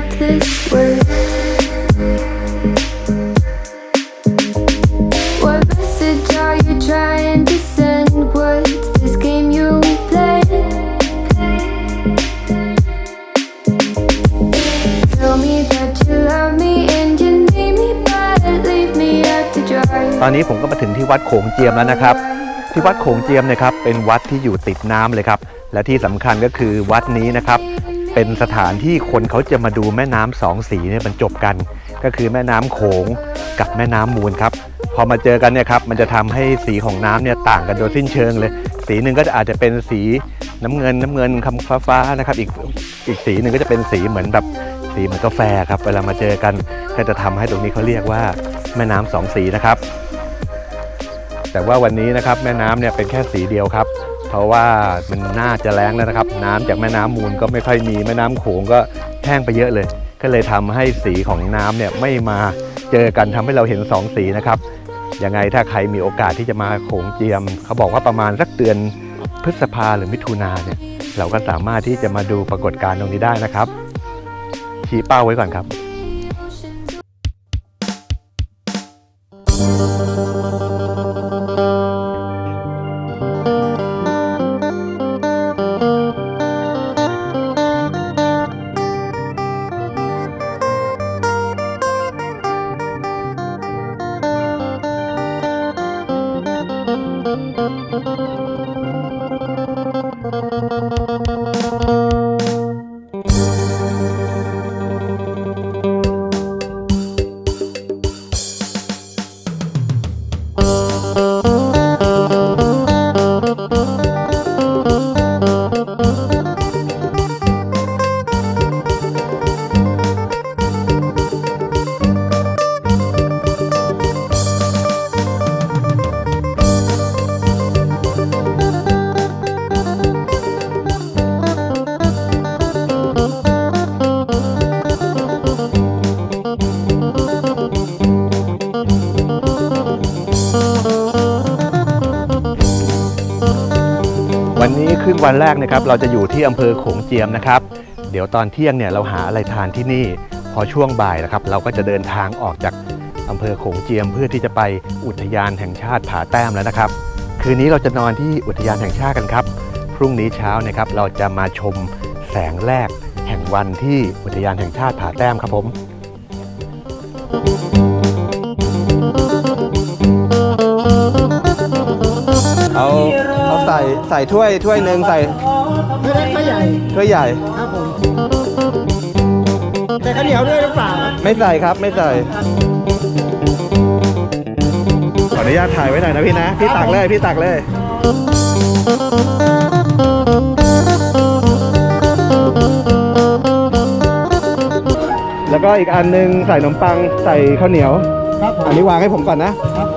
got this way. What message are you trying to send? What's this game you play? Tell me that you love me and you need me, but leave me at the dry. ตอนนี้ผมก็มาถึงที่วัดโขงเจียมแล้วนะครับ ที่วัดโขงเจียมเนะครับเป็นวัดที่อยู่ติดน้ำเลยครับ และที่สำคัญก็คือวัดนี้นะครับ เป็นสถานที่คนเขาจะมาดูแม่น้ำสองสีเนี่ยบรรจบกัน ก็คือแม่น้ำโขงกับแม่น้ำมูลครับพอมาเจอกันเนี่ยครับมันจะทำให้สีของน้ำเนี่ยต่างกันโดยสิ้นเชิงเลย สีหนึ่งก็จะอาจจะเป็นสีน้ำเงินน้ำเงินคำฟ้าฟ้าๆนะครับอีกอีกสีหนึ่งก็จะเป็นสีเหมือนแบบสีเหมือนกาแฟครับเวลามาเจอกันก็จะทำให้ตรงนี้เขาเรียกว่าแม่น้ำสองสีนะครับ แต่ว่าวันนี้นะครับแม่น้ำเนี่ยเป็นแค่สีเดียวครับ เพราะว่ามันน่าจะแล้งแล้วนะครับ น้ำจากแม่น้ำมูลก็ไม่ค่อยมีแม่น้ำโขงก็แห้งไปเยอะเลย ก็เลยทำให้สีของน้ำเนี่ยไม่มาเจอกันทำให้เราเห็นสองสีนะครับยังไงถ้าใครมีโอกาสที่จะมาโขงเจียม เขาบอกว่าประมาณสักเดือนพฤษภาหรือมิถุนาเนี่ยเราก็สามารถที่จะมาดูปรากฏการณ์ตรงนี้ได้นะครับ ชี้เป้าไว้ก่อนครับวัน วันแรกนะครับเราจะอยู่ที่อำเภอโขงเจียมนะครับ เดี๋ยวตอนเที่ยงเนี่ยเราหาอะไรทานที่นี่ พอช่วงบ่ายนะครับ เราก็จะเดินทางออกจากอำเภอโขงเจียม เพื่อที่จะไปอุทยานแห่งชาติผาแต้มแล้วนะครับ คืนนี้เราจะนอนที่อุทยานแห่งชาติกันครับ พรุ่งนี้เช้านะครับเราจะมาชมแสงแรกแห่งวันที่อุทยานแห่งชาติผาแต้มครับผมเอา เอาใส่ใส่ถ้วยถ้วยหนึ่งใส่ไม่เล็กไม่ใหญ่ถ้วยใหญ่ ครับผมแต่ข้าวเหนียวด้วยหรือเปล่าไม่ใส่ครับไม่ใส่ขออนุญาตถ่ายไว้หน่อยนะพี่นะ พี่ตักเลยพี่ตักเลย แล้วก็อีกอันหนึงใส่ขนมปังใส่ข้าวเหนียว ครับผมอันนี้วางให้ผมก่อนนะ ครับ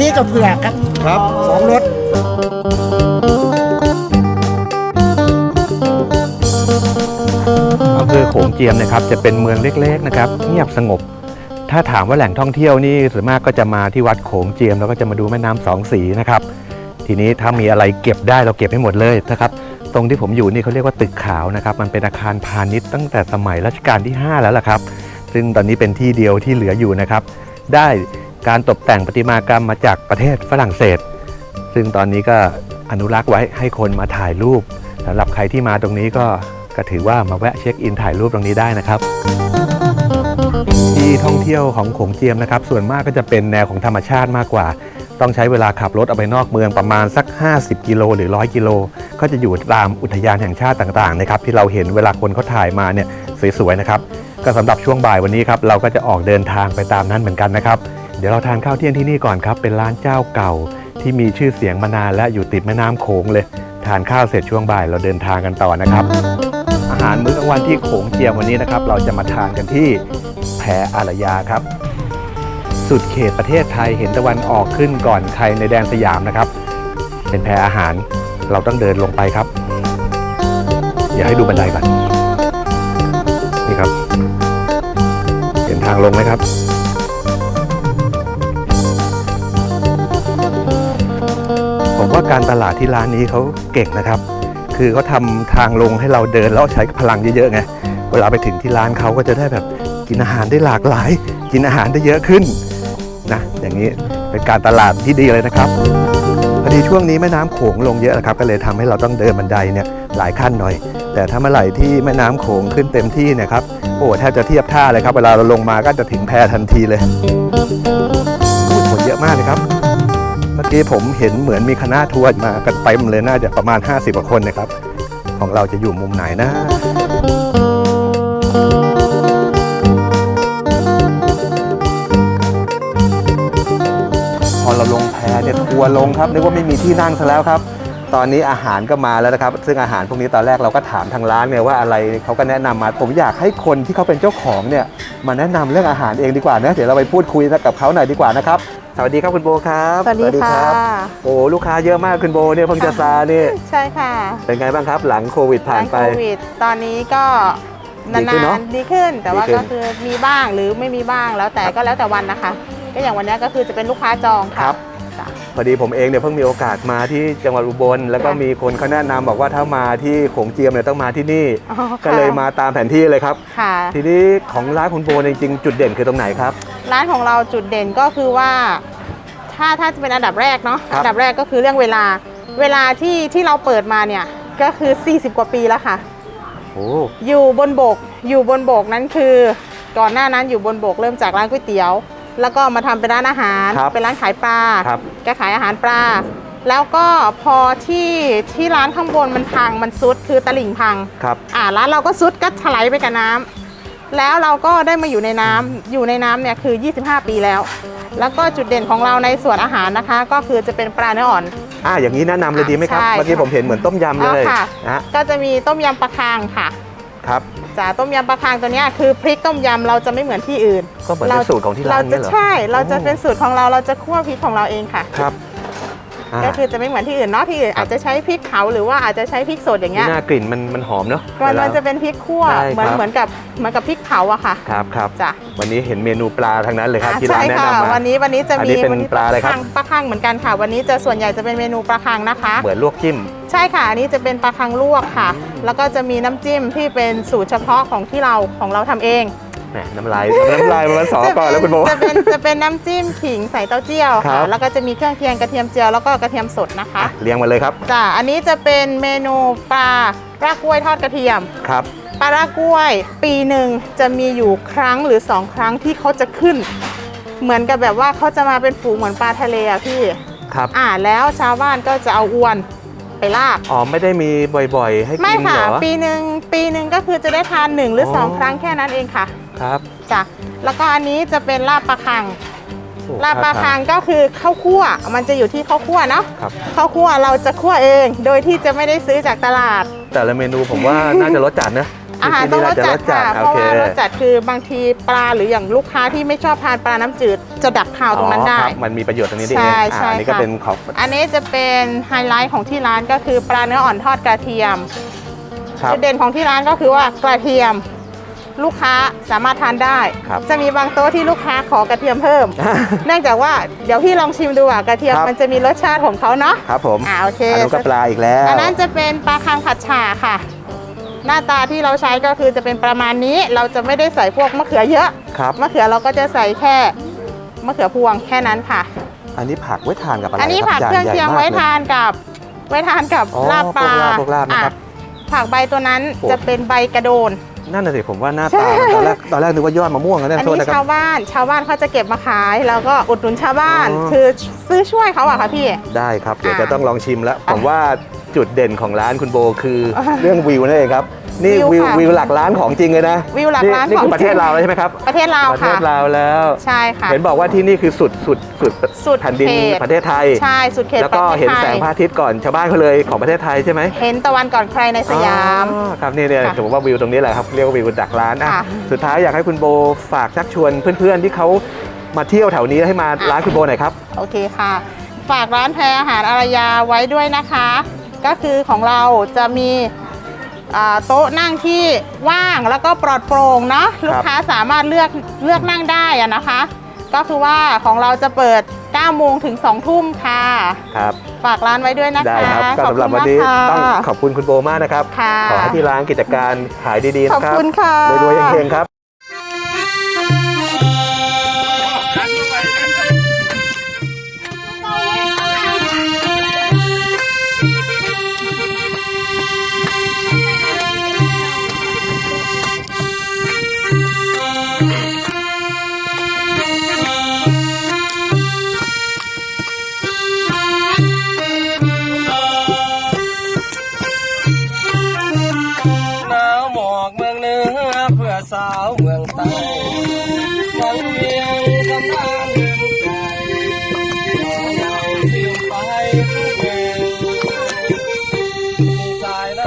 ทิกับเผือกครับครับสองรสอำเภอโขงเจียมนะครับจะเป็นเมืองเล็กๆนะครับเงียบสงบ ถ้าถามว่าแหล่งท่องเที่ยวนี่ส่วนมากก็จะมาที่วัดโขงเจียมแล้วก็จะมาดูแม่น้ำสองสีนะครับ ทีนี้ถ้ามีอะไรเก็บได้เราเก็บให้หมดเลยนะครับตรงที่ผมอยู่นี่เขาเรียกว่าตึกขาวนะครับ มันเป็นอาคารพาณิชย์ตั้งแต่สมัยรัชกาลที่ 5 แล้วล่ะครับ ซึ่งตอนนี้เป็นที่เดียวที่เหลืออยู่นะครับ ได้ การตกแต่งประติมากรรมมาจากประเทศฝรั่งเศส ซึ่งตอนนี้ก็อนุรักษ์ไว้ให้คนมาถ่ายรูปสำหรับใครที่มาตรงนี้ก็ก็ถือว่ามาแวะเช็คอินถ่ายรูปตรงนี้ได้นะครับที่ท่องเที่ยวของโขงเจียมนะครับ ส่วนมากก็จะเป็นแนวของธรรมชาติมากกว่า ต้องใช้เวลาขับรถออกไปนอกเมืองประมาณสัก 50 กิโลหรือ 100 กิโล ก็จะอยู่ตามอุทยานแห่งชาติต่างๆนะครับที่เราเห็นเวลาคนเขาถ่ายมาเนี่ยสวยๆนะครับ ก็สำหรับช่วงบ่ายวันนี้ครับเราก็จะออกเดินทางไปตามนั้นเหมือนกันนะครับ เดี๋ยวเราทานข้าวเที่ยงที่นี่ก่อนครับ เป็นร้านเจ้าเก่าที่มีชื่อเสียงมานานและอยู่ติดแม่น้ำโขงเลย ทานข้าวเสร็จช่วงบ่ายเราเดินทางกันต่อนะครับ อาหารมื้อกลางวันที่โขงเจียมวันนี้นะครับ เราจะมาทานกันที่แพอารยาครับ สุดเขตประเทศไทยเห็นตะวันออกขึ้นก่อนใครในแดนสยามนะครับ เป็นแพอาหารเราต้องเดินลงไปครับอย่าให้ดูบันไดก่อนนี่ครับ เห็นทางลงไหมครับ ผมว่าการตลาดที่ร้านนี้เขาเก่งนะครับ คือเขาทำทางลงให้เราเดินแล้วใช้พลังเยอะๆไงเวลาไปถึงที่ร้านเขาก็จะได้แบบกินอาหารได้หลากหลาย กินอาหารได้เยอะขึ้นนะอย่างนี้เป็นการตลาดที่ดีเลยนะครับพอดีช่วงนี้แม่น้ำโขงลงเยอะนะครับก็เลยทำให้เราต้องเดินบันไดเนี่ยหลายขั้นหน่อย แต่ถ้าเมื่อไหร่ที่แม่น้ำโขงขึ้นเต็มที่เนี่ยครับโอ้แทบจะเทียบท่าเลยครับเวลาเราลงมาก็จะถึงแพทันทีเลยพูดคนเยอะมากเลยครับ มื่อกี้ผมเห็นเหมือนมีคณะทัวร์มากันเต็มเลยน่าจะประมาณ 50กว่าคนนะครับ ของเราจะอยู่มุมไหนนะพอเราลงแพเนี่ยทัวร์ลงครับนึกว่าไม่มีที่นั่งซะแล้วครับตอนนี้อาหารก็มาแล้วนะครับ ซึ่งอาหารพวกนี้ตอนแรกเราก็ถามทางร้านเนี่ยว่าอะไรเขาก็แนะนำมา ผมอยากให้คนที่เขาเป็นเจ้าของเนี่ยมาแนะนำเรื่องอาหารเองดีกว่านะ เดี๋ยวเราไปพูดคุยกับเขาหน่อยดีกว่านะครับ วัสดีครับคุณโบครับสวัสดีค่ะโอ้ลูกค้าเยอะมากคุณโบเนี่ยเพิ่งจะซานี่ใช่ค่ะ เป็นไงบ้างครับหลังโควิดผ่านไปหลังโควิดตอนนี้ก็ดีนาขึ้นเนอะนๆดีขึ้น แต่ว่าดีขึ้นก็คือมีบ้างหรือไม่มีบ้างแล้วแต่ก็แล้วแต่วันนะคะ ก็อย่างวันนี้ก็คือจะเป็นลูกค้าจองค่ะครับจ้ะ พอดีผมเองเนี่ยเพิ่งมีโอกาสมาที่จังหวัดอุบล แล้วก็ค่ะมีคนเขาแนะนำบอกว่าถ้ามาที่โขงเจียมเนี่ยต้องมาที่นี่อ๋อก็เลยมาตามแผนที่เลยครับค่ะทีนี้ของร้านคุณโบเนี่ยจริงๆจุดเด่นคือตรงไหนครับ ร้านของเราจุดเด่นก็คือว่า ถ้าถ้าจะเป็นอันดับแรกเนาะครับอันดับแรกก็คือเรื่องเวลา เวลาที่ที่เราเปิดมาเนี่ยก็คือ 40 กว่าปีแล้วค่ะโอ้อยู่บนบกอยู่บนบกนั้นคือ ก่อนหน้านั้นอยู่บนบกเริ่มจากร้านก๋วยเตี๋ยว แล้วก็มาทำเป็นร้านอาหาร ครับเป็นร้านขายปลาครับ แกขายอาหารปลา แล้วก็พอที่ที่ร้านข้างบนมันพังมันซุดคือตลิ่งพัง ครับ อ่าร้านเราก็ซุดก็ถลายไปกับน้ำแล้วเราก็ได้มาอยู่ในน้ำอยู่ในน้ำเนี่ยคือ 25 ปีแล้ว แล้วก็จุดเด่นของเราในส่วนอาหารนะคะ ก็คือจะเป็นปลาเนื้ออ่อน อ่าอย่างนี้แนะนำเลยดีไหมครับ ใช่เมื่อกี้ผมเห็นเหมือนต้มยำเลยเอาค่ะ นะฮะก็จะมีต้มยำปลาคางค่ะ ครับ จ้าต้มยำปลาคางตัวเนี้ยคือพริกต้มยำเราจะไม่เหมือนที่อื่นก็เหมือนเป็นสูตรของที่ร้านเราเนี่จะยเหรอ ใช่ เราจะโอ้เป็นสูตรของเราเราจะคั่วพริกของเราเองค่ะ ครับอ่า ก็คือจะไม่เหมือนที่อื่นเนาะที่อื่นครับอาจจะใช้พริกเผาหรือว่าอาจจะใช้พริกสดอย่างเงี้ยหน้ากลิ่นมันมันหอมเนอะมันเวลามันจะเป็นพริกคั่วใช่เหมือนครับเหมือนกับเหมือนกับพริกเผาอะค่ะครับครับจ้ะวันนี้เห็นเมนูปลาทั้งนั้นเลยครับอ่าที่ร้าใช่นแนะค่ะนำมาวันนี้วันนี้จะอันมีนี้เป็นวัปลาอะไรครับคังปลาคังเหมือนกันค่ะ วันนี้จะส่วนใหญ่จะเป็นเมนูปลาคังนะคะเหมือนลวกจิ้มใช่ค่ะอันนี้จะเป็นปลาคังลวกค่ะ แล้วก็จะมีน้ำจิ้มที่เป็นสูตรเฉพาะของที่เราของเราทำเอง แหมน้ำลายน้ำลายมันสอจะก่อนเป็นแล้วคุณโบ จะเป็นจะเป็นน้ำจิ้มขิงใส่เต้าเจี้ยวครัค่ะ บ แล้วก็จะมีเครื่องเคียงกระเทียมเจียวแล้วก็กระเทียมสดนะคะเรียงมาเลยครับจ้ะอันนี้จะเป็นเมนูปลารากกล้วยทอดกระเทียม ครับ ปลารากกล้วย ปีหนึ่งจะมีอยู่ครั้งหรือสองครั้งที่เขาจะขึ้น เหมือนกับแบบว่าเขาจะมาเป็นฝูงเหมือนปลาทะเลอะพี่ ครับอ่าแล้วชาวบ้านก็จะเอาอวนไปลาก อ๋อไม่ได้มีบ่อยๆ ให้ไม่กินค่ะเหรอ ปีหนึ่งปีหนึ่งก็คือจะได้ทานหนึ่งหรือออ สองครั้งแค่นั้นเองค่ะ ครับ จ้ะแล้วก็อันนี้จะเป็นลาบปลาคังโอ้ลาบปลาท่คังก็คือข้าวคั่ว มันจะอยู่ที่ข้าวคั่วเนาะครับ ข้าวคั่วเราจะคั่วเอง โดยที่จะไม่ได้ซื้อจากตลาด แต่ละเมนูผมว่า น่าจะรสจัดนะอาหารที่ต้องรนี่สน่าจะจัดค่ะ เพโอราะเค ว่ารสจัดคือบางทีปลาหรืออย่างลูกค้าที่ไม่ชอบทานปลาน้ำจืดจะดักข่าวตรงนั้นได้ อ๋อครับมันมีประโยชน์ตรงนี้ดีใช่เองใช่อ่าอันนี้ก็ค่ะ เป็นของอันนี้จะเป็นไฮไลท์ของที่ร้านก็คือปลาเนื้ออ่อนทอดกระเทียมครับ จุดเด่นของที่ร้านก็คือว่ากระเทียม ลูกค้าสามารถทานได้ ครับจะมีบางโต๊ะที่ลูกค้าขอกระเทียมเพิ่ม เนื่องจากว่าเดี๋ยวพี่ลองชิมดูอะกระเทียมครับ มันจะมีรสชาติของเขาเนาะครับผมอ่าโอเค อันนู้นก็ปลาอีกแล้ว อันนั้นจะเป็นปลาคังผัดฉ่าค่ะ หน้าตาที่เราใช้ก็คือจะเป็นประมาณนี้ เราจะไม่ได้ใส่พวกมะเขือเยอะครับ มะเขือเราก็จะใส่แค่มะเขือพวงแค่นั้นค่ะ อันนี้ผักไว้ทานกับอะไรอันนี้คผัรักบเครื่องจานใหญ่เคียงมากไว้เลยทานกับ ไว้ทานกับอ๋อลาบปลาพวกลาบพวกลาบนะครับอ่ผักใบตัวนั้นโอ้ จะเป็นใบกระโดน นั่นน่ะสิผมว่าหน้าตาตอนแรกตอนแรกนึกว่ายอดมะม่วงนะเนี่ยอันโทษนี้นะครัชาบวบ้านชาวบ้านเขาจะเก็บมาขายแล้วก็อุดหนุนชาวบ้าน อ๋อ คือซื้อช่วยเขาอะค่ะพี่ ได้ครับ เดี๋ยวอ่าจะต้องลองชิมแล้วอะผมว่าจุดเด่นของร้านคุณโบคือเรื่องวิวนั่นเองครับ นี่วิวิววค่ะ วิวหลักล้านของจริงเลยนะวิวหลักล้านนี่ของคือประเทศจริงลาวแล้วใช่ไหมครับประเทศลาวประเทค่ะ ศลาวแล้ว ใช่ค่ะ เห็นบอกว่าที่นี่คือสุดสุดสุดสุดแผ่นดินเขต ประเทศไทย ใช่สุดเขตแล้วก็ประทศเห็นไทยแสงพระอาทิตย์ก่อนชาวบ้านเขาเลยของประเทศไทยใช่ไหมเห็นตะวันก่อนใครในสยาม อ๋อครับนี่เนี่ยค่ะผมว่าวิวตรงนี้แหละครับเรียกว่าวิวดักร้านอะค่ะสุดท้ายอยากให้คุณโบฝากชักชวนเพื่อนๆที่เขามาเที่ยวแถวนี้ให้มาอะ ร้านคุณโบหน่อยครับ โอเคค่ะ ฝากร้านแพรอาหารอารยาไว้ด้วยนะคะ ก็คือของเราจะมีอ่า โต๊ะนั่งที่ว่างแล้วก็ปลอดโปร่งเนาะลูกค้าสามารถเลือกเลือกนั่งได้อะนะคะ ก็คือว่าของเราจะเปิด 9 โมงถึง 2 ทุ่มค่ะ ครับ ฝากร้านไว้ด้วยนะคะได้ครับก็ขอบสำหรับคุณวันมากนี้ค่ะต้องขอบคุณคุณโบมากนะครับค่ะขอให้ที่ร้านกิจการขายดีๆขอนะบครับคุณค่ะรวยๆเฮงๆครับ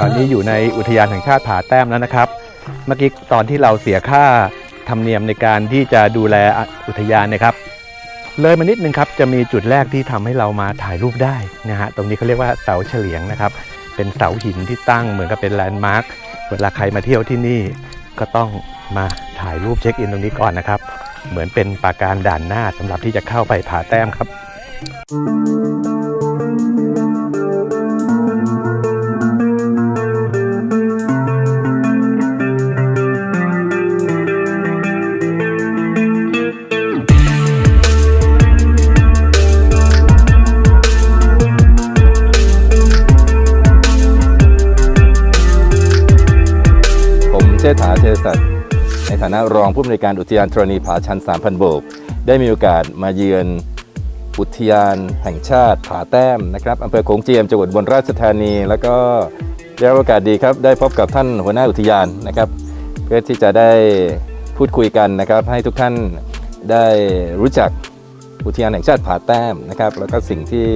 ตอนนี้อยู่ในอุทยานแห่งชาติผาแต้มแล้วนะครับ เมื่อกี้ตอนที่เราเสียค่าธรรมเนียมในการที่จะดูแลอุทยานนะครับ เลยมานิดนึงครับจะมีจุดแรกที่ทำให้เรามาถ่ายรูปได้นะฮะตรงนี้เขาเรียกว่าเสาเฉลียงนะครับ เป็นเสาหินที่ตั้งเหมือนกับเป็นแลนด์มาร์คเวลาใครมาเที่ยวที่นี่ก็ต้องมาถ่ายรูปเช็คอินตรงนี้ก่อนนะครับ เหมือนเป็นปาการด่านหน้าสำหรับที่จะเข้าไปผาแต้มครับผม เชษฐาเชษสัตย์ในฐานะรองผู้อำนวยการอุทยานธรณีผาชัน 3,000 โบก ได้มีโอกาสมาเยือนอุทยานแห่งชาติผาแต้มนะครับอำเภอโขงเจียมจังหวัดอุบนราชธานี แล้วก็ได้รับโอกาสดีครับได้พบกับท่านหัวหน้าอุทยานนะครับ เพื่อที่จะได้พูดคุยกันนะครับ ให้ทุกท่านได้รู้จักอุทยานแห่งชาติผาแต้มนะครับ แล้วก็สิ่งที่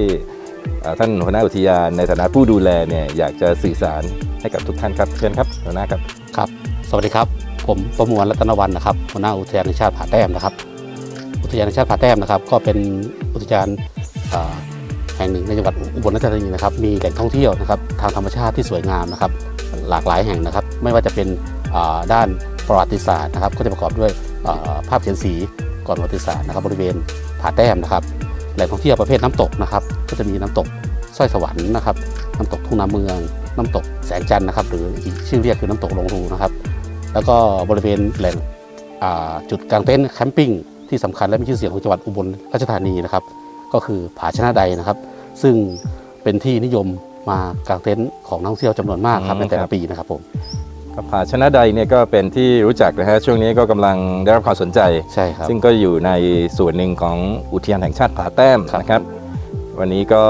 ท่านหัวหน้าอุทยานในฐานะผู้ดูแลเนี่ยอยากจะสื่อสารให้กับทุกท่านครับเชิญครับหัวหน้าครับ สวัสดีครับ ผมประมวลรัตนวันนะครับหัวหน้าอุทยานแห่งชาติผาแต้มนะครับ อุทยานแห่งชาติผาแต้มนะครับ ก็เป็นอุทยานแห่งหนึ่งในจังหวัดอุบลราชธานีนะครับ มีแหล่งท่องเที่ยวนะครับทางธรรมชาติที่สวยงามนะครับ หลากหลายแห่งนะครับ ไม่ว่าจะเป็นด้านประวัติศาสตร์นะครับ ก็จะประกอบด้วยภาพเขียนสีก่อนประวัติศาสตร์นะครับ บริเวณผาแต้มนะครับ แหล่งท่องเที่ยวประเภทน้ำตกนะครับ ก็จะมีน้ำตกสร้อยสวรรค์นะครับ น้ำตกทุ่งนาเมืองน้ำตกแสงจันทร์นะครับ หรืออีกชื่อเรียกคือน้ำตกลงรูนะครับ แล้วก็บริเวณแหล่งอ่าจุดกลางเต็นท์แคมปิ้งที่สำคัญและมีชื่อเสียงของจังหวัดอุบลราชธานีนะครับ ก็คือผาชนะใดนะครับ ซึ่งเป็นที่นิยมมากางเต็นท์ของนักท่องเที่ยวจำนวนมากครับอืมในแต่ครัละบปีนะครับผมครับผาชนะใดเนี่ยก็เป็นที่รู้จักนะฮะช่วงนี้ก็กำลังได้รับความสนใจใช่ครับซึ่งก็อยู่ในส่วนหนึ่งของอุทยานแห่งชาติผาแต้มครับนะครับ วันนี้ก็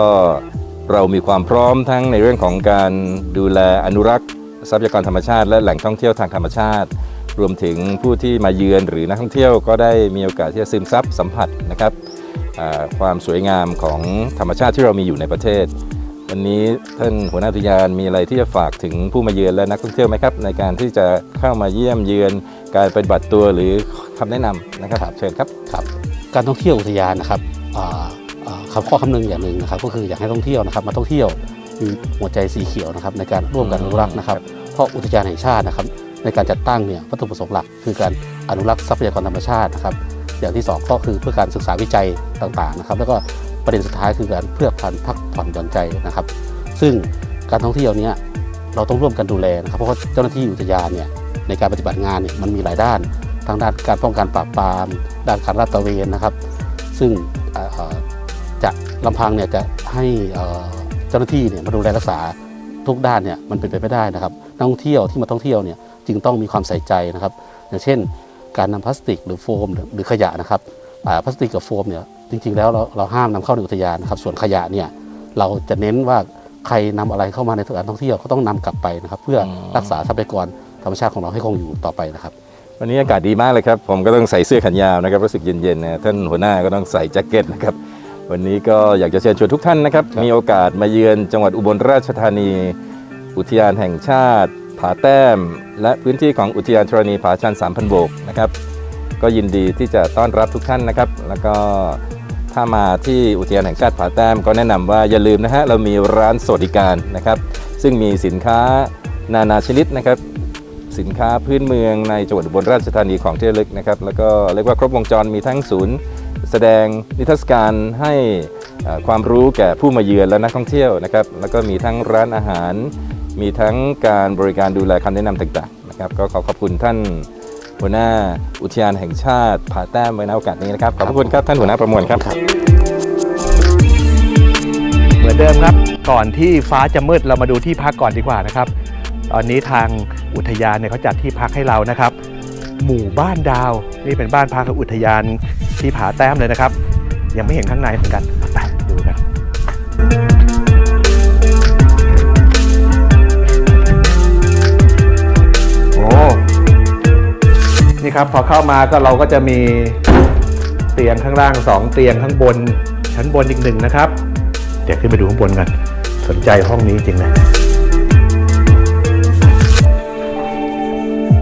เรามีความพร้อมทั้งในเรื่องของการดูแลอนุรักษ์ ทรัพยากรธรรมชาติ และแหล่งท่องเที่ยวทางธรรมชาติ รวมถึงผู้ที่มาเยือนหรือนักท่องเที่ยวก็ได้มีโอกาสที่จะซึมซับสัมผัสนะครับความสวยงามของธรรมชาติที่เรามีอยู่ในประเทศ วันนี้ท่านหัวหน้าอุทยานมีอะไรที่จะฝากถึงผู้มาเยือนและนักท่องเที่ยวไหมครับ ในการที่จะเข้ามาเยี่ยมเยือนการปฏิบัติตัวหรือคำแนะนำนะครับเชิญครับครับ การท่องเที่ยวอุทยานนะครับคำข้อคำนึงอย่างหนึ่งนะครับ ก็คืออยากให้ท่องเที่ยวนะครับมาท่องเที่ยว มีหัวใจสีเขียวนะครับในการร่วมกันอนุรักษ์นะครับ เพราะอุทยานแห่งชาตินะครับ ในการจัดตั้งเนี่ยวัตถุประสงค์หลัก คือการอนุรักษ์ทรัพยากรธรรมชาตินะครับ อย่างที่สองก็คือเพื่อการศึกษาวิจัยต่างๆนะครับ แล้วก็ประเด็นสุดท้ายคือการเพื่อการพักผ่อนหย่อนใจนะครับ ซึ่งการท่องเที่ยวเนี้เราต้องร่วมกันดูแลนะครับ เพราะว่าเจ้าหน้าที่อุทยานเนี่ยในการปฏิบัติงานเนี่ยมันมีหลายด้านทางด้านการป้องกันปราบปราม ด้านการลาดตระเวนนะครับ ซึ่งจะลำพังเนี่ยจะให้ เจ้าหน้าที่เนี่ยมาดูแลรักษาทุกด้านเนี่ยมันเป็นไปไม่ได้นะครับนักท่องเที่ยวที่มาท่องเที่ยวเนี่ยจึงต้องมีความใส่ใจนะครับ อย่างเช่น การนำพลาสติกหรือโฟมหรือขยะนะครับพลาสติกกับโฟมเนี่ยจริงๆแล้วเราเราห้ามนำเข้าในอุทยานนะครับส่วนขยะเนี่ยเราจะเน้นว่าใครนำอะไรเข้ามาในสถานท่องเที่ยวก็ต้องนำกลับไปนะครับ เพื่อรักษาทรัพยากรธรรมชาติของเราให้คงอยู่ต่อไปนะครับวันนี้อากาศดีมากเลยครับ ผมก็ต้องใส่เสื้อแขนยาวนะครับรู้สึกเย็นๆนะท่านหัวหน้าก็ต้องใส่แจ็คเก็ตนะครับ วันนี้ก็อยากจะเชิญชวนทุกท่านนะครับครับ มีโอกาสมาเยือนจังหวัดอุบลราชธานี อุทยานแห่งชาติผาแต้ม และพื้นที่ของอุทยานธรณีผาชัน3,000โบกนะครับก็ยินดีที่จะต้อนรับทุกท่านนะครับ แล้วก็ถ้ามาที่อุทยานแห่งชาติผาแต้ม ก็แนะนำว่าอย่าลืมนะฮะเรามีร้านสวัสดิการนะครับ ซึ่งมีสินค้านานาชนิดนะครับ สินค้าพื้นเมืองในจังหวัดอุบลราชธานีของที่ระลึกนะครับ แล้วก็เรียกว่าครบวงจรมีทั้งศูนย์ แสดงนิทรรศการให้ความรู้แก่ผู้มาเยือนและนักท่องเที่ยวนะครับ แล้วก็มีทั้งร้านอาหาร มีทั้งการบริการดูแลคำแนะนำต่างๆนะครับ ก็ขอขอบคุณท่านหัวหน้าอุทยานแห่งชาติผาแต้มไว้ในโอกาสนี้นะครับ ขอบพระคุณครับท่านหัวหน้าประมวลครับ เหมือนเดิมครับ ก่อนที่ฟ้าจะมืดเรามาดูที่พักก่อนดีกว่านะครับ ตอนนี้ทางอุทยานเนี่ยเขาจัดที่พักให้เรานะครับ หมู่บ้านดาว นี่เป็นบ้านพักของอุทยาน ที่ผาแต้มเลยนะครับ ยังไม่เห็นข้างในเหมือนกันไปดูกันโอ้นะครับพอเข้ามาก็เราก็จะมีเตียงข้างล่างสองเตียงข้างบน ชั้นบนอีกหนึ่งนะครับ เดี๋ยวขึ้นไปดูข้างบนกัน สนใจห้องนี้จริงเลย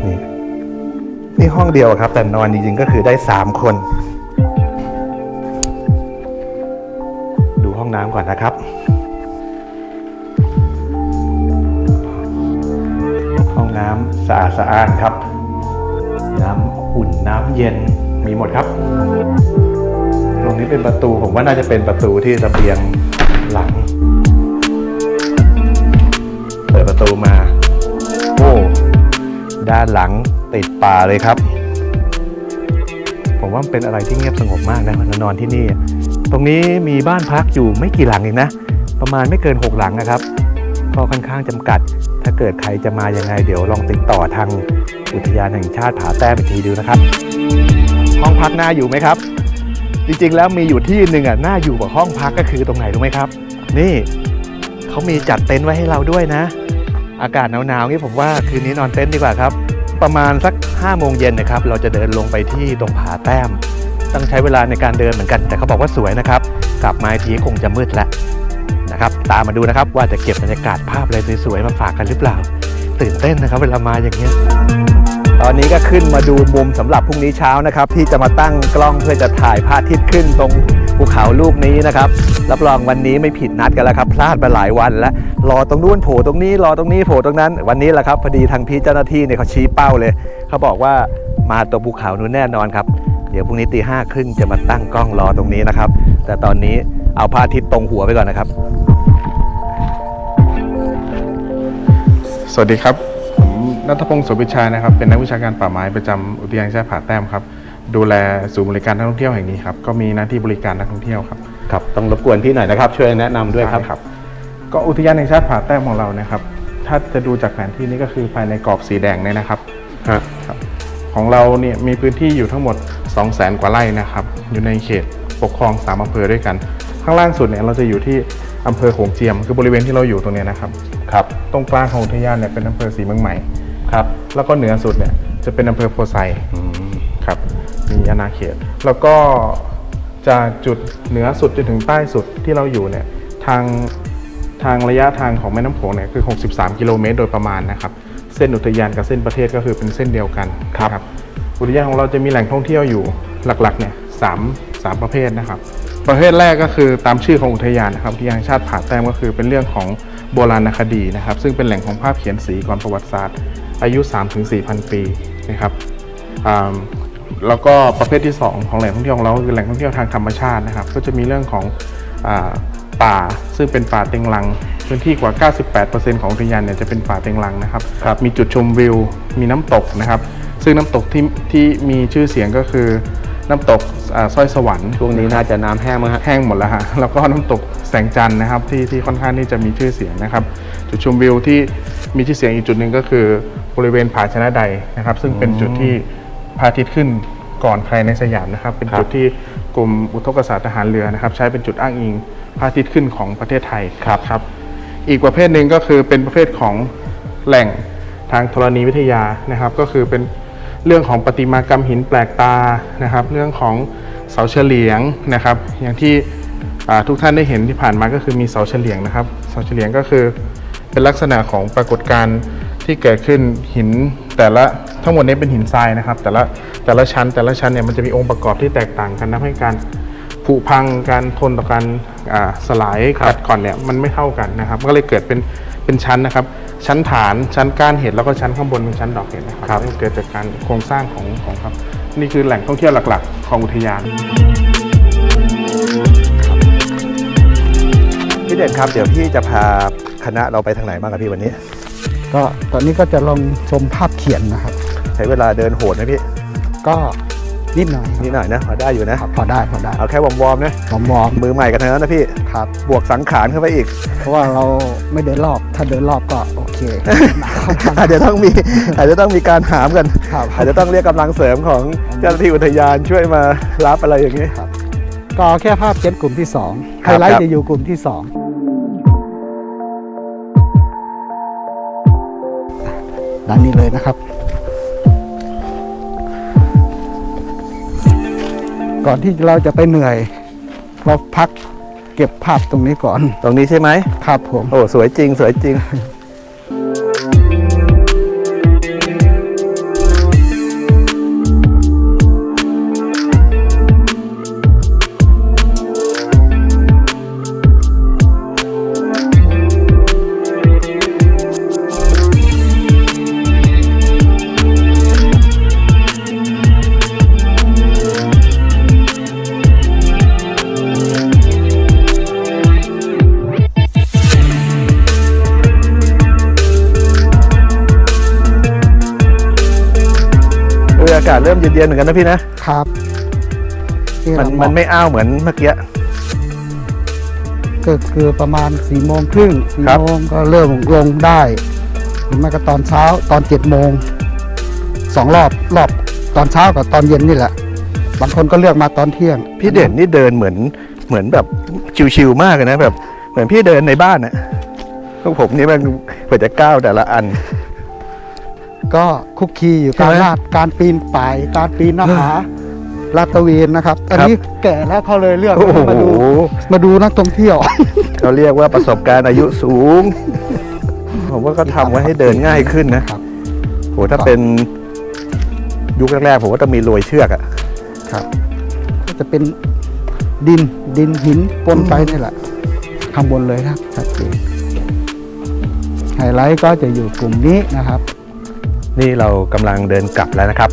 นี่นี่ห้องเดียวครับ แต่นอนจริงๆก็คือได้สามคนำก่อนนะครับห้องน้ำสะอาดสะอาดครับ น้ำอุ่นน้ำเย็นมีหมดครับ ตรงนี้เป็นประตูผมว่าน่าจะเป็นประตูที่ระเบียงหลัง เปิดประตูมาโอ้ด้านหลังติดป่าเลยครับ ผมว่ามันเป็นอะไรที่เงียบสงบมากนะมานอนที่นี่ ตรงนี้มีบ้านพักอยู่ไม่กี่หลังเองนะ ประมาณไม่เกิน 6 หลังนะครับ ก็ค่อนข้างจำกัด ถ้าเกิดใครจะมายังไงเดี๋ยวลองติดต่อทางอุทยานแห่งชาติผาแต้มอีกทีดูนะครับ ห้องพักน่าอยู่ไหมครับ จริงๆแล้วมีอยู่ที่หนึ่งอะน่าอยู่กว่าห้องพักก็คือตรงไหนรู้ไหมครับ นี่เขามีจัดเต็นท์ไว้ให้เราด้วยนะ อากาศหนาวๆนี่ผมว่าคืนนี้นอนเต็นท์ดีกว่าครับ ประมาณสัก5้าโมงเย็นนะครับ เราจะเดินลงไปที่ตรงผาแต้ม ต้องใช้เวลาในการเดินเหมือนกัน แต่เขาบอกว่าสวยนะครับ กลับมาทีคงจะมืดแล้วนะครับ ตามมาดูนะครับว่าจะเก็บบรรยากาศภาพอะไรสวยๆมาฝากกันหรือเปล่า ตื่นเต้นนะครับ เวลามาอย่างเงี้ยตอนนี้ก็ขึ้นมาดูมุมสำหรับพรุ่งนี้เช้านะครับ ที่จะมาตั้งกล้องเพื่อจะถ่ายพระอาทิตย์ขึ้นตรงภูเขาลูกนี้นะครับรับรองวันนี้ไม่ผิดนัดกันแล้วครับพลาดมาหลายวันแล้วรอตรงนู้นโผล่ตรงนี้รอตรงนี้โผล่ตรงนั้น วันนี้แหละครับพอดีทางพี่เจ้าหน้าที่เนี่ยเขาชี้เป้าเลย เขาบอกว่ามาตรงภูเขานู้นแน่นอนครับ ดี๋ยวพรุ่งนี้ตีห้าครึ่งจะมาตั้งกล้องรอตรงนี้นะครับ แต่ตอนนี้เอาพระอาทิตย์ตรงหัวไปก่อนนะครับ สวัสดีครับ ผมนัทพงศ์โสุพิชัยนะครับ เป็นนักวิชาการป่าไม้ประจำอุทยานแห่งชาติผาแต้มครับ ดูแลศูนย์บริการนักท่องเที่ยวแห่งนี้ครับ ก็มีหน้าที่บริการนักท่องเที่ยวครับ ครับ ต้องรบกวนพี่หน่อยนะครับ ช่วยแนะนำด้วยครับ ได้ครับก็อุทยานแห่งชาติผาแต้มของเรานะครับ ถ้าจะดูจากแผนที่นี้ก็คือภายในกรอบสีแดงเนี่ยนะครับ ฮะครับ ของเราเนี่ยมีพื้นที่อยู่ทั้งหมด 2 0 0แสนกว่าไร่นะครับ อยู่ในเขตปกครอง 3อำเภอด้วยกัน ข้างล่างสุดเนี่ยเราจะอยู่ที่อำเภอโขงเจียม คือบริเวณที่เราอยู่ตรงเนี้ยนะครับ ครับ ตรงกลางของอุทยานเนี่ยเป็นอำเภอศรีเมืองใหม่ ครับ แล้วก็เหนือสุดเนี่ยจะเป็นอำเภอโพไซอืมครับ มีอาณาเขต แล้วก็จากจุดเหนือสุดจนถึงใต้สุดที่เราอยู่เนี่ยทางทางระยะทางของแม่น้ำโขงเนี่ยคือ 63 กิโลเมตรโดยประมาณนะครับ เส้นอุทยานกับเส้นประเทศก็คือเป็นเส้นเดียวกันนะอุทยานของเราจะมีแหล่งท่องเที่ยวอยู่หลักๆเนี่ยสามสามประเภทนะครับ ประเภทแรกก็คือตามชื่อของอุทยานนะครับอุทยานแห่งชาติผาแต้มก็คือเป็นเรื่องของโบราณคดีนะครับ ซึ่งเป็นแหล่งของภาพเขียนสีก่อนประวัติศาสตร์ อายุ 3-4,000 ปีนะครับอ่าแล้วก็ประเภทที่ 2 ของแหล่งท่องเที่ยวของเราก็คือแหล่งท่องเที่ยวทางธรรมชาตินะครับ ก็จะมีเรื่องของอา ป่า ซึ่งเป็นป่าเต็งรัง พื้นที่กว่า 98%ของอุทยานเนี่ยจะเป็นป่าเต็งรังนะครับมีจุดชมวิว มีน้ำตกนะครับ ซึ่งน้ำตกที่ที่มีชื่อเสียงก็คือน้ำตกอ่าสร้อยสวรรค์ช่วงนี้น่าจะน้ำแห้งมั้งฮะแห้งหมดแล้วฮะแล้วก็น้ำตกแสงจันทร์นะครับที่ที่ค่อนข้างที่จะมีชื่อเสียงนะครับ จุดชมวิวที่มีชื่อเสียงอีกจุดหนึ่งก็คือบริเวณผาชนะใดนะครับ ซึ่งเป็นจุดที่พระอาทิตย์ขึ้นก่อนใครในสยามนะครับ เป็นจุดที่กรมอุทกศาสตร์ทหารเรือนะครับ ใช้เป็นจุดอ้างอิงพระอาทิตย์ขึ้นของประเทศไทยครับครับ อีกประเภทหนึ่งก็คือเป็นประเภทของแหล่งทางธรณีวิทยานะครับ ก็คือเป็นเรื่องของประติมากรรมหินแปลกตานะครับ เรื่องของเสาเฉลียงนะครับ อย่างที่อ่าทุกท่านได้เห็นที่ผ่านมาก็คือมีเสาเฉลียงนะครับ เสาเฉลียงก็คือเป็นลักษณะของปรากฏการณ์ที่เกิดขึ้นหินแต่ละ ทั้งหมดนี้เป็นหินทรายนะครับ แต่ละแต่ละชั้นแต่ละชั้นเนี่ยมันจะมีองค์ประกอบที่แตกต่างกันทำให้การผุพังการทนต่อการอ่าสลายกัดก่อนเนี่ยมันไม่เท่ากันนะครับ ก็เลยเกิดเป็นเป็นชั้นนะครับ ชั้นฐานชั้นก้านเห็ดแล้วก็ชั้นข้างบนเป็นชั้นดอกเห็ดนะครับเกิดจากการโครงสร้างของของครับ นี่คือแหล่งท่องเที่ยวหลักๆ ของอุทยานพี่เด่นครับเดี๋ยวพี่จะพาคณะเราไปทางไหนบ้างครับพี่วันนี้ ก็ตอนนี้ก็จะลองชมภาพเขียนนะครับ ใช้เวลาเดินโหดไหมพี่ก็นิดหน่อยครับนิดหน่อยนะพอได้อยู่นะ พอได้พอได้ เอาแค่วอร์มๆนะผมมองมือใหม่กันทั้งนั้นนะพี่ครับบวกสังขารเข้าไปอีก เพราะว่าเราไม่เดินรอบ ถ้าเดินรอบก็โอเคอาจจะต้องมีอาจจะต้องมีการหามกันครับอาจจะต้องเรียกกำลังเสริมของเจ้าหน้าที่อุทยานช่วยมารับอะไรอย่างนี้ก็เอาแค่ภาพเขียนกลุ่มที่สองครัไฮบไลครัท์บจะอยู่กลุ่มที่สองด้านนี้เลยนะครับ ก่อนที่เราจะไปเหนื่อย เราพักเก็บภาพตรงนี้ก่อน ตรงนี้ใช่ไหมครับผม โอ้ สวยจริง สวยจริง เอออากาศเริ่มเย็นๆเหมือนกันนะพี่นะครับที่มันเรามันไม่อ้าวเหมือนเมื่อกี้ ก็คือประมาณสี่โมงครึ่งสี่ครับ โมงก็เริ่มลงได้หรือไม่ก็ตอนเช้าตอนเจ็ดโมงสองรอบรอบตอนเช้ากับตอนเย็นนี่แหละ บางคนก็เลือกมาตอนเที่ยงพี่เด่นนี่เดินเหมือนเหมือนแบบชิวๆมากเลยนะแบบ เหมือนพี่เดินในบ้านอะพวกผมนี่มันกว่าจะก้าวแต่ละอัน ก็คุกคีอยู่ใช่การไหมลาดการปีนป่ายการปีนหน้าผาลาดตระเวนนะครับ อันนี้แก่แล้วเขาเลยเลือกโอ้โห มาดูมาดูนักท่องเที่ยว เขาเรียกว่าประสบการณ์อายุสูง ผมว่าก็ทำไว้ให้เดินง่ายขึ้นนะครับโหถ้าเป็นยุคแรกๆผมว่าต้องมีโรยเชือกอะครับก็จะเป็นดินดินหินปนไปนี่แหละข้างบนเลยครับชัดเจนไฮไลท์ก็จะอยู่กลุ่มนี้นะครับ นี่เรากำลังเดินกลับแล้วนะครับ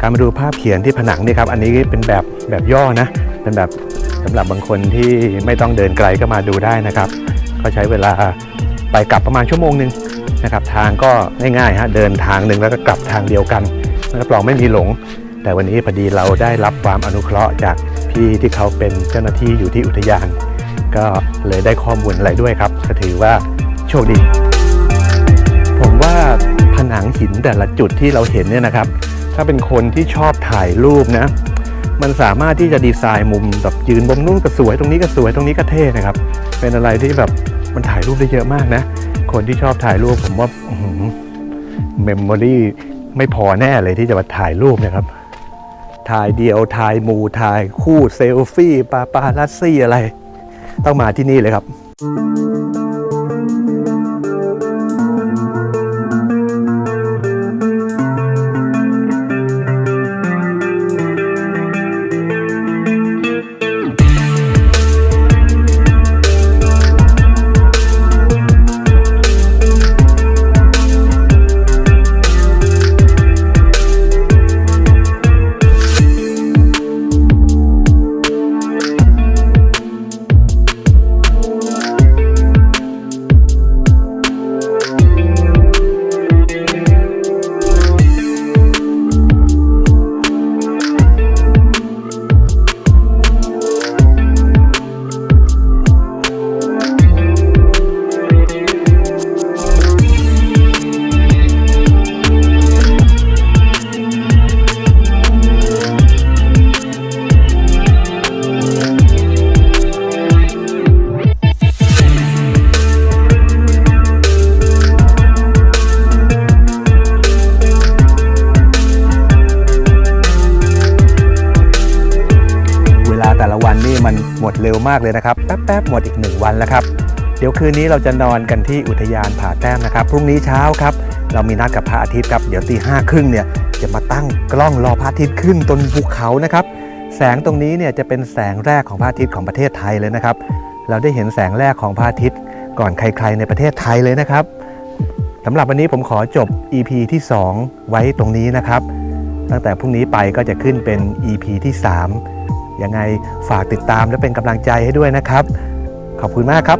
การมาดูภาพเขียนที่ผนังนี่ครับ อันนี้เป็นแบบแบบย่อนะ เป็นแบบสำหรับบางคนที่ไม่ต้องเดินไกลก็มาดูได้นะครับ ก็ใช้เวลาไปกลับประมาณชั่วโมงหนึ่งนะครับ ทางก็ง่ายๆฮะเดินทางหนึ่งแล้วก็กลับทางเดียวกันรับรองไม่มีหลง แต่วันนี้พอดีเราได้รับความอนุเคราะห์จากพี่ที่เขาเป็นเจ้าหน้าที่อยู่ที่อุทยาน ก็เลยได้ข้อมูลอะไรด้วยครับก็ถือว่าโชคดี นังหินแต่ละจุดที่เราเห็นเนี่ยนะครับ ถ้าเป็นคนที่ชอบถ่ายรูปนะมันสามารถที่จะดีไซน์มุมแบบยืนบนนู้นก็สวยตรงนี้ก็สวยตรงนี้ก็เท่นะครับ เป็นอะไรที่แบบมันถ่ายรูปได้เยอะมากนะ คนที่ชอบถ่ายรูปผมว่าเมมโมรี่ไม่พอแน่เลยที่จะมาถ่ายรูปนะครับ ถ่ายเดียวถ่ายมูถ่ายคู่เซลฟี่ปาปาลัสซี่อะไร ต้องมาที่นี่เลยครับเว เร็วมากเลยนะครับ แป๊บๆหมดอีกหนึ่งวันแล้วครับ เดี๋ยวคืนนี้เราจะนอนกันที่อุทยานผาแต้มนะครับ พรุ่งนี้เช้าครับ เรามีนัดกับพระอาทิตย์ครับ เดี๋ยวตีห้าครึ่งเนี่ยจะมาตั้งกล้องรอพระอาทิตย์ขึ้นบนภูเขานะครับ แสงตรงนี้เนี่ยจะเป็นแสงแรกของพระอาทิตย์ของประเทศไทยเลยนะครับ เราได้เห็นแสงแรกของพระอาทิตย์ก่อนใครๆในประเทศไทยเลยนะครับสำหรับวันนี้ผมขอจบ EP ที่ 2 ไว้ตรงนี้นะครับ ตั้งแต่พรุ่งนี้ไปก็จะขึ้นเป็น EP ที่ 3 ยังไงฝากติดตามและเป็นกำลังใจให้ด้วยนะครับ ขอบคุณมากครับ